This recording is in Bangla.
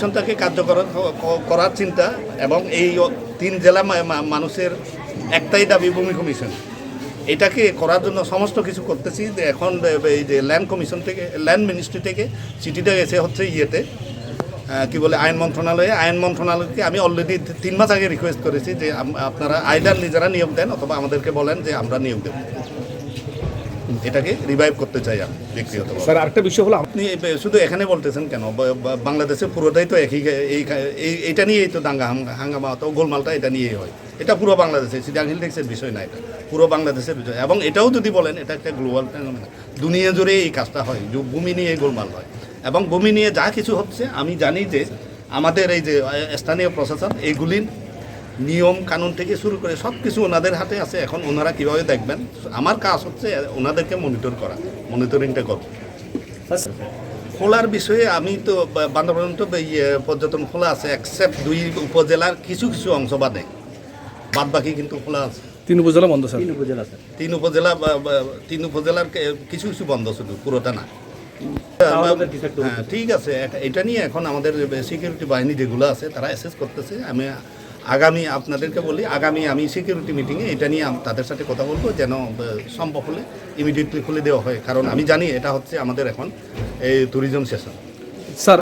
মিশনটাকে কার্যকর করার চিন্তা এবং এই তিন জেলা মানুষের একটাই দাবি, ভূমি কমিশন। এটাকে করার জন্য সমস্ত কিছু করতেছি। এখন এই যে ল্যান্ড কমিশন থেকে, ল্যান্ড মিনিস্ট্রি থেকে চিঠিটা গেছে হচ্ছে ইয়েতে কি বলে, আইন মন্ত্রণালয়ে। আইন মন্ত্রণালয়কে আমি অলরেডি তিন মাস আগে রিকোয়েস্ট করেছি যে আপনারা আইদার নিজেরা নিয়োগ দেন অথবা আমাদেরকে বলেন যে আমরা নিয়োগ দেব। এটাকে রিভাইভ করতে চাই আমি ব্যক্তিগত স্যার আরেকটা বিষয় হলো আপনি শুধু এখানে বলতেছেন কেন? বাংলাদেশে পুরোটাই তো একই এই এইটা নিয়েই তো দাঙ্গা হাঙ্গামা তো গোলমালটা এটা নিয়েই হয়। এটা পুরো বাংলাদেশে সিটাং হিলটেক্সের বিষয় না এটা। পুরো বাংলাদেশের বিষয়। এবং এটাও যদি বলেন এটা একটা গ্লোবাল দুনিয়া জুড়ে এই কাজটা হয় যে ভূমি নিয়ে গোলমাল হয়। এবং ভূমি নিয়ে যা কিছু হচ্ছে আমি জানি যে আমাদের এই যে স্থানীয় প্রশাসন এইগুলির নিয়ম কানুন থেকে শুরু করে সব কিছু ওনাদের হাতে আছে। এখন ওনারা কীভাবে দেখবেন? আমার কাজ হচ্ছে ওনাদেরকে মনিটর করা মনিটরিংটা করব। খোলার বিষয়ে আমি তো বান্দরবান তো ইয়ে পর্যটন খোলা আছে অ্যাকসেপ্ট দুই উপজেলার কিছু কিছু অংশ বাদে। বাদ বাকি কিন্তু খোলা আছে। তিন উপজেলা বন্ধ স্যার? তিন উপজেলা বা- বা- তিন উপজেলার কিছু কিছু বন্ধ শুধু পুরোটা না। হ্যাঁ ঠিক আছে এটা- এটা নিয়ে এখন আমাদের সিকিউরিটি বাহিনী যেগুলো আছে তারা অ্যাসেস করতেছে। আমি আগামী আপনাদেরকে বলি, আগামী আমি সিকিউরিটি মিটিংয়ে এটা নিয়ে তাদের সাথে কথা বলব যেন সম্ভব হলে ইমিডিয়েটলি খুলে দেওয়া হয়। কারণ আমি জানি এটা হচ্ছে আমাদের এখন, এই ট্যুরিজম সেশন